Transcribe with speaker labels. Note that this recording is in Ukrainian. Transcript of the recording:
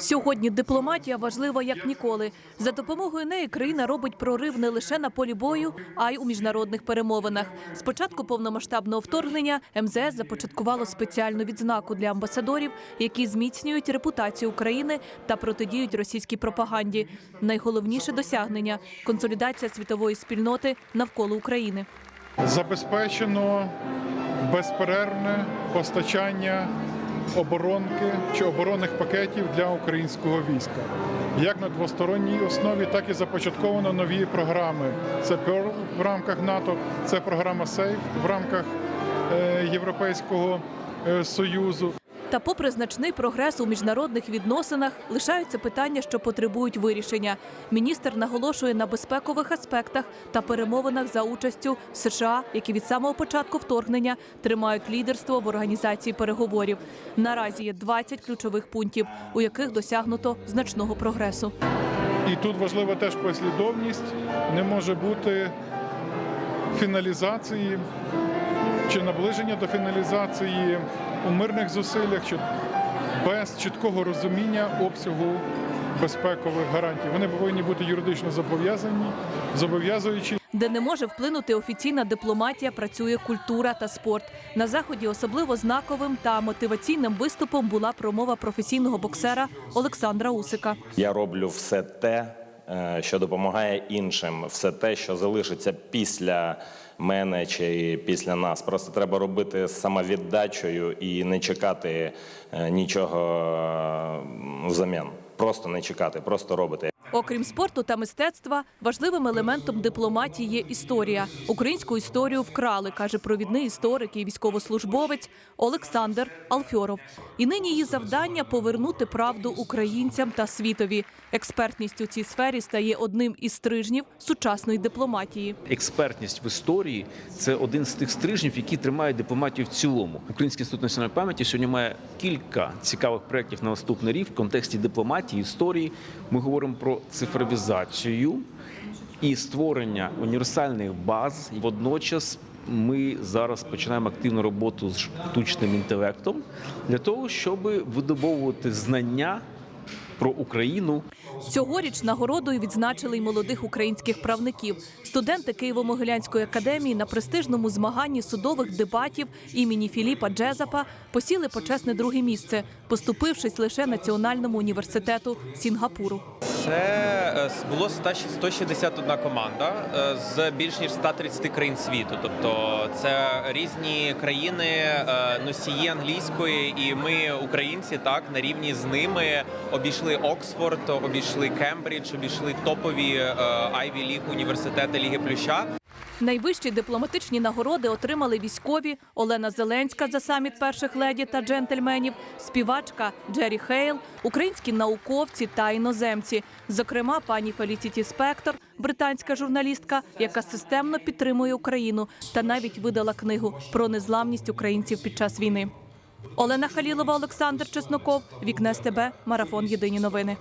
Speaker 1: Сьогодні дипломатія важлива як ніколи. За допомогою неї країна робить прорив не лише на полі бою, а й у міжнародних перемовинах. З початку повномасштабного вторгнення МЗС започаткувало спеціальну відзнаку для амбасадорів, які зміцнюють репутацію України та протидіють російській пропаганді. Найголовніше досягнення консолідація світової спільноти навколо України.
Speaker 2: Забезпечено безперервне постачання оборонки чи оборонних пакетів для українського війська. Як на двосторонній основі, так і започатковано нові програми. Це Pearl в рамках НАТО, це програма Сейф в рамках е, Європейського е, Союзу.
Speaker 1: Та, попри значний прогрес у міжнародних відносинах, лишаються питання, що потребують вирішення. Міністр наголошує на безпекових аспектах та перемовинах за участю США, які від самого початку вторгнення тримають лідерство в організації переговорів. Наразі є 20 ключових пунктів, у яких досягнуто значного прогресу.
Speaker 2: І тут важлива теж послідовність. Не може бути фіналізації чи наближення до фіналізації у мирних зусиллях, чи без чіткого розуміння обсягу безпекових гарантій. Вони повинні бути юридично зобов'язані, зобов'язуючі.
Speaker 1: Де не може вплинути офіційна дипломатія, працює культура та спорт. На заході особливо знаковим та мотиваційним виступом була промова професійного боксера Олександра Усика.
Speaker 3: Я роблю все те, що допомагає іншим, все те, що залишиться після мене чи після нас. Просто треба робити самовіддачею і не чекати е, нічого е, взамін. Просто не чекати, просто робити.
Speaker 1: Окрім спорту та мистецтва, важливим елементом дипломатії є історія. Українську історію вкрали, каже провідний історик і військовослужбовець Олександр Алфьоров. І нині її завдання повернути правду українцям та світові. Експертність у цій сфері стає одним із стрижнів сучасної дипломатії.
Speaker 4: експертність в історії це один з тих стрижнів, які тримають дипломатію в цілому. Український інститут національної пам'яті сьогодні має кілька цікавих проєктів на наступний рік в контексті дипломатії, історії. Ми говоримо про цифровізацію і створення універсальних баз. Водночас ми зараз починаємо активну роботу з штучним інтелектом для того, щоб видобовувати знання про Україну
Speaker 1: Цьогоріч нагородою відзначили й молодих українських правників. Студенти Києво-Могилянської академії на престижному змаганні судових дебатів імені Філіпа Джезапа посіли почесне друге місце, поступившись лише Національному університету Сінгапуру.
Speaker 5: Це е, було 100 161 команда е, з більш ніж 130 країн світу. Тобто це різні країни, е, носії англійської, і ми, українці, так на рівні з ними обійшли Оксфорд, обійшли Кембридж, обійшли топові Айві League університети Ліги Плюща.
Speaker 1: Найвищі дипломатичні нагороди отримали військові Олена Зеленська за саміт перших леді та джентльменів, співачка Джері Хейл, українські науковці та іноземці. Зокрема, пані Фелісіті Спектор, британська журналістка, яка системно підтримує Україну та навіть видала книгу про незламність українців під час війни. Олена Халілова, Олександр Чесноков, Вікне СТБ, Марафон Єдині новини.